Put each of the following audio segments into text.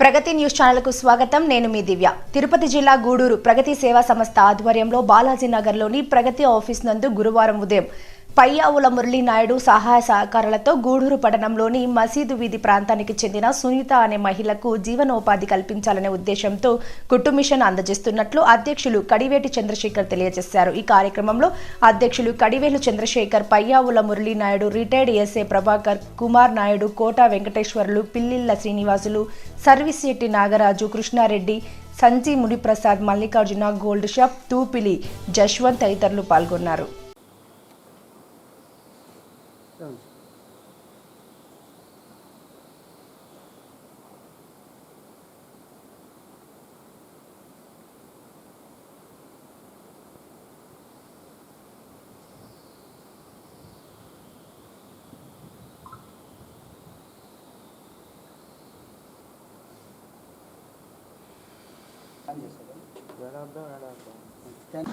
ప్రగతి news ఛానల్కు స్వాగతం. నేను మీ దివ్య. తిరుపతి జిల్లా గూడూరు ప్రగతి సేవా సంస్థ ఆధ్వర్యంలో బాలాజీ నగర్లోని ప్రగతి ఆఫీస్ నందు గురువారం ఉదయం పయ్యావుల మురళీనాయుడు సహాయ సహకారాలతో గూడూరు పట్టణంలోని మసీదు వీధి ప్రాంతానికి చెందిన సునీత అనే మహిళకు జీవనోపాధి కల్పించాలనే ఉద్దేశంతో కుట్టు మిషన్ అందజేస్తున్నట్లు అధ్యక్షులు కడివేటి చంద్రశేఖర్ తెలియజేశారు. ఈ కార్యక్రమంలో అధ్యక్షులు Kadivelu Chandrasekhar Payyavula Murali Naidu retired SA Prabhakar Kumar Naidu Kota Venkateswarlu Pillilla Srinivasulu service Nagaraju Krishna Reddy Sanji Muniprasad Mallikarjuna gold shop Tupili Jaswanth తదితరులు పాల్గొన్నారు. ప్లాన్ చేశారు వేడార్థం వేడార్థం థ్యాంక్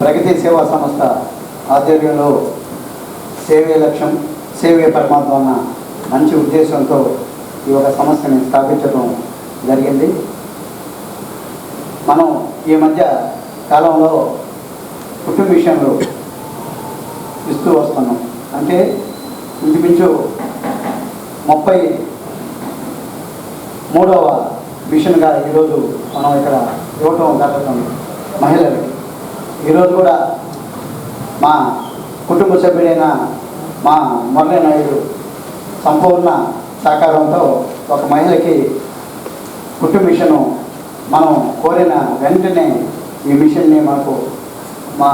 ప్రగతి సేవా సంస్థ ఆధ్వర్యంలో సేవే లక్ష్యం సేవే పరమాత్మ అన్న మంచి ఉద్దేశంతో ఈ ఒక సంస్థని స్థాపించడం జరిగింది. మనం ఈ మధ్య కాలంలో కుటుంబ విషయంలో ఇస్తూ వస్తున్నాం. అంటే ఇంచుమించు ముప్పై మూడవ మిషన్గా ఈరోజు మనం ఇక్కడ ఇవ్వటం జరుగుతుంది మహిళలకి. ఈరోజు కూడా మా కుటుంబ సభ్యుడైన మా మురళీ నాయుడు సంపూర్ణ సహకారంతో ఒక మహిళకి కుటుంబ మిషను మనం కోరిన వెంటనే ఈ మిషన్ని మనకు మా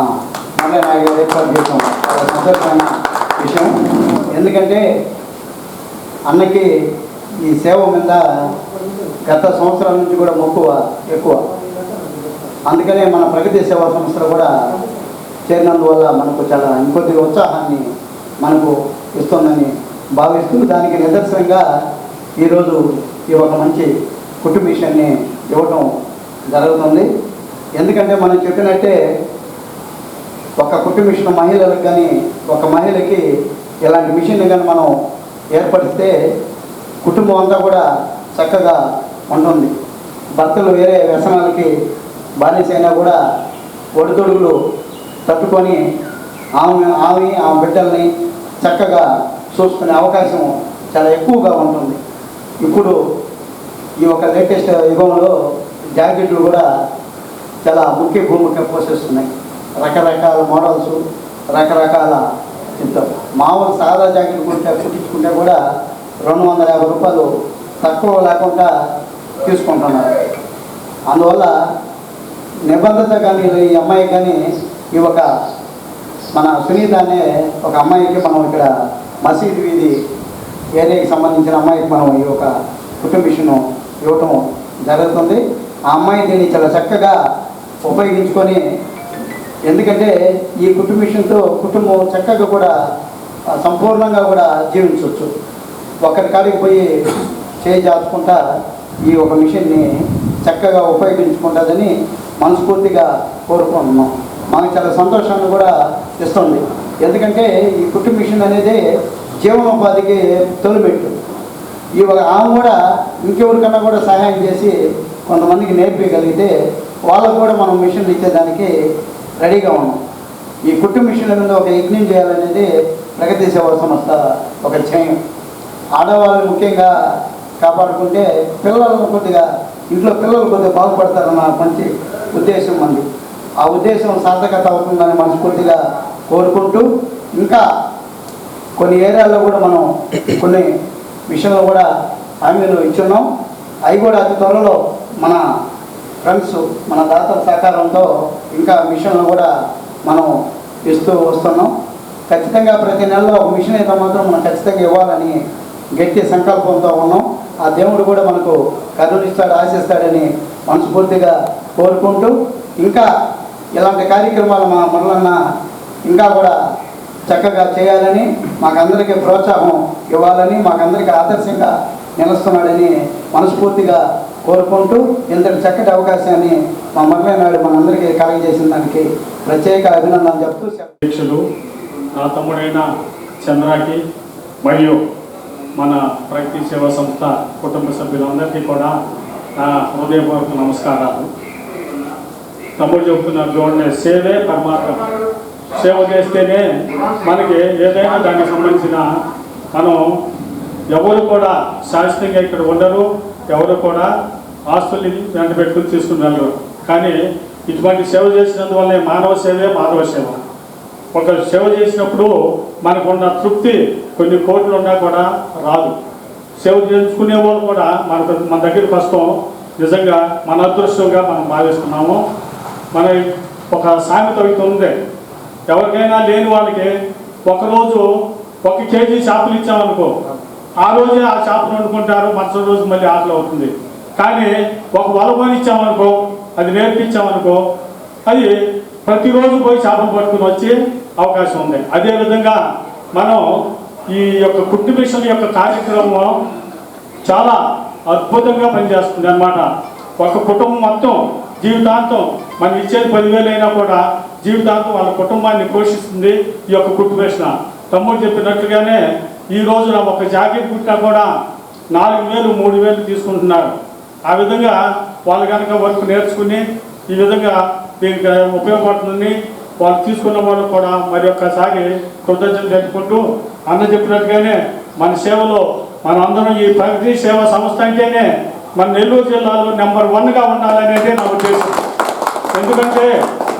మురళీ నాయుడు గారు ఏర్పాటు చేసాం. చాలా సంతోషమైన విషయం. ఎందుకంటే అన్నకి ఈ సేవ మీద గత సంవత్సరాల నుంచి కూడా మక్కువ ఎక్కువ. అందుకనే మన ప్రగతి సేవా సంస్థలు కూడా చేరినందువల్ల మనకు చాలా ఇంకొద్ది ఉత్సాహాన్ని మనకు ఇస్తుందని భావిస్తూ దానికి నిదర్శనంగా ఈరోజు ఈ ఒక మంచి కుటుంబిషన్ని ఇవ్వటం జరుగుతుంది. ఎందుకంటే మనం చెప్పినట్టే ఒక కుటుంబిషన్ మహిళలకు కానీ ఒక మహిళకి ఇలాంటి మిషన్ కానీ మనం ఏర్పడిస్తే కుటుంబం అంతా కూడా చక్కగా ఉంటుంది. భర్తలు వేరే వ్యసనాలకి బానిసైనా కూడా ఒడిదొడుగులు తట్టుకొని ఆమె ఆమె ఆమె బిడ్డల్ని చక్కగా చూసుకునే అవకాశం చాలా ఎక్కువగా ఉంటుంది. ఇప్పుడు ఈ యొక్క లేటెస్ట్ యుగంలో జాకెట్లు కూడా చాలా ముఖ్య భూమిక పోషిస్తున్నాయి. రకరకాల మోడల్స్ రకరకాల ఇంత మామూలు సాదా జాకెట్ కొంటే కుట్టించుకుంటే కూడా రెండు వందల యాభై రూపాయలు తక్కువ లేకుండా తీసుకుంటున్నారు. అందువల్ల నిబద్ధత కానీ ఈ అమ్మాయికి కానీ ఈ ఒక మన సునీత అనే ఒక అమ్మాయికి మనం ఇక్కడ మసీద్ వీధి ఏరియాకి సంబంధించిన అమ్మాయికి మనం ఈ ఒక కుటుంబ మిషన్ ఇవ్వటం జరుగుతుంది. ఆ అమ్మాయి దీన్ని చాలా చక్కగా ఉపయోగించుకొని ఎందుకంటే ఈ కుటుంబ మిషన్తో కుటుంబం చక్కగా కూడా సంపూర్ణంగా కూడా జీవించవచ్చు. ఒకరి కాడికి పోయి చేయి ఈ ఒక మిషన్ని చక్కగా ఉపయోగించుకుంటుందని మనస్ఫూర్తిగా కోరుకుంటున్నాం మాకు చాలా సంతోషాన్ని కూడా ఇస్తుంది. ఎందుకంటే ఈ కుటుంబ మిషన్ అనేది జీవనోపాధికి తొలిమెట్టు. ఈ ఒక ఆమె కూడా ఇంకెవరికన్నా కూడా సహాయం చేసి కొంతమందికి నేర్పించగలిగితే వాళ్ళకు కూడా మనం మిషన్ ఇచ్చేదానికి రెడీగా ఉన్నాం. ఈ కుటుంబ మిషన్ల మీద ఒక యజ్ఞం చేయాలనేది ప్రగతి సేవా సంస్థ ఒక ధ్యేయం. ఆడవాళ్ళు ముఖ్యంగా కాపాడుకుంటే పిల్లలను కొద్దిగా ఇంట్లో పిల్లలు కొద్దిగా బాగుపడతారన్న మంచి ఉద్దేశం మంది ఆ ఉద్దేశం సార్థకత అవుతుందని మనస్ఫూర్తిగా కోరుకుంటూ ఇంకా కొన్ని ఏరియాల్లో కూడా మనం కొన్ని విషయంలో కూడా హామీలు ఇచ్చున్నాం. అవి కూడా అతి త్వరలో మన ఫ్రెండ్స్ మన దాతల సహకారంతో ఇంకా మిషన్లు కూడా మనం ఇస్తూ వస్తున్నాం. ఖచ్చితంగా ప్రతి నెలలో ఒక మిషన్ అయితే మాత్రం మనం ఖచ్చితంగా ఇవ్వాలని గట్టి సంకల్పంతో ఉన్నాం. ఆ దేవుడు కూడా మనకు కరుణిస్తాడు ఆశిస్తాడని మనస్ఫూర్తిగా కోరుకుంటూ ఇంకా ఇలాంటి కార్యక్రమాలు మా మనలన్న ఇంకా కూడా చక్కగా చేయాలని మాకందరికీ ప్రోత్సాహం ఇవ్వాలని మాకందరికీ ఆదర్శంగా నిలుస్తున్నాడని మనస్ఫూర్తిగా కోరుకుంటూ ఇంతటి చక్కటి అవకాశాన్ని మా మర్రయ్య నాడు మనందరికీ కలగజేసిన దానికి ప్రత్యేక అభినందనలు చెప్తూ నా తమ్ముడైన చంద్రాకి మరియు మన ప్రగతి సేవా సంస్థ కుటుంబ సభ్యులందరికీ కూడా నా హృదయపూర్వక నమస్కారాలు. తమ్ముడు చెబుతున్నారు చూడండి సేవే పరమాత్మ. సేవ చేస్తేనే మనకి ఏదైనా దానికి సంబంధించిన మనం ఎవరు కూడా శాశ్వతంగా ఇక్కడ ఉండరు ఎవరు కూడా ఆస్తుల్ని వెంట పెట్టుకుని తీసుకున్నారు కానీ ఇటువంటి సేవ చేసినందువల్లే మానవ సేవే మాధవ సేవ. ఒక సేవ చేసినప్పుడు మనకున్న తృప్తి కొన్ని కోట్లు ఉన్నా కూడా రాదు. సేవ చేసుకునే వాళ్ళు కూడా మన మన దగ్గరికి వస్తాం. నిజంగా మన అదృష్టంగా మనం భావిస్తున్నాము. మన ఒక సామెత ఒకటి ఉంది. ఎవరికైనా లేని వాళ్ళకి ఒకరోజు ఒక కేజీ చేపలు ఇచ్చామనుకో ఆ రోజే ఆ చేపలు వండుకుంటారు మరుసటి రోజు మళ్ళీ ఆకలి అవుతుంది. కానీ ఒక వల ఇచ్చామనుకో అది నేర్పించామనుకో అది ప్రతిరోజు పోయి చేపలు పట్టుకుని వచ్చే అవకాశం ఉంది. అదేవిధంగా మనం ఈ యొక్క కుట్టు మిషన్ యొక్క కార్యక్రమం చాలా అద్భుతంగా పనిచేస్తుంది అన్నమాట. ఒక కుటుంబం మొత్తం జీవితాంతం మనం ఇచ్చేది పదివేలు అయినా కూడా జీవితాంతం వాళ్ళ కుటుంబాన్ని పోషిస్తుంది ఈ యొక్క కుట్టు మిషన్. తమ్ముడు చెప్పినట్టుగానే ఈ రోజున ఒక జాకెట్ కుట్టినా కూడా నాలుగు వేలు మూడు వేలు తీసుకుంటున్నారు. ఆ విధంగా వాళ్ళు కనుక వర్క్ నేర్చుకుని ఈ విధంగా దీనికి ఉపయోగపడుతుంది వాళ్ళు తీసుకున్న వాళ్ళు కూడా మరి ఒక్కసారి కృతజ్ఞతలు తెలుపుకుంటూ అన్న చెప్పినట్టుగానే మన సేవలో మన అందరం ఈ ప్రగతి సేవా సంస్థ అంటేనే మన నెల్లూరు జిల్లాలో నెంబర్ వన్గా ఉండాలనేది నా ఉద్దేశం. ఎందుకంటే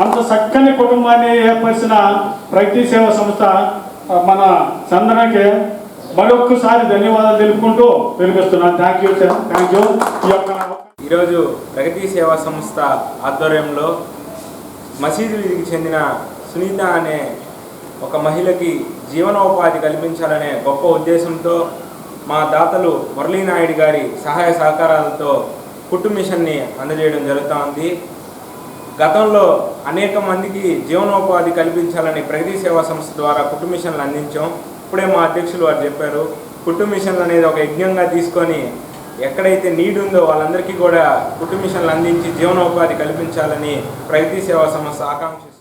అంత చక్కని కుటుంబాన్ని ఏర్పరిచిన ప్రగతి సేవా సంస్థ మన చందనకి మరొక్కసారి ధన్యవాదాలు తెలుపుకుంటూ వినిపిస్తున్నాను thank you sir thank you ఈ యొక్క ఈరోజు ప్రగతి సేవా సంస్థ ఆధ్వర్యంలో మసీదు వీధికి చెందిన సునీత అనే ఒక మహిళకి జీవనోపాధి కల్పించాలనే గొప్ప ఉద్దేశంతో మా దాతలు మురళీనాయుడు గారి సహాయ సహకారాలతో కుట్టు మిషన్ని అందజేయడం జరుగుతూ ఉంది గతంలో అనేక మందికి జీవనోపాధి కల్పించాలని ప్రగతి సేవా సంస్థ ద్వారా కుట్టు మిషన్లు అందించాం. ఇప్పుడే మా అధ్యక్షులు వారు చెప్పారు కుట్టు మిషన్లు అనేది ఒక యజ్ఞంగా తీసుకొని ఎక్కడైతే నీడ్ ఉందో వాళ్ళందరికీ కూడా కుట్టు మిషన్లు అందించి జీవనోపాధి కల్పించాలని ప్రగతి సేవా సంస్థ ఆకాంక్షిస్తుంది.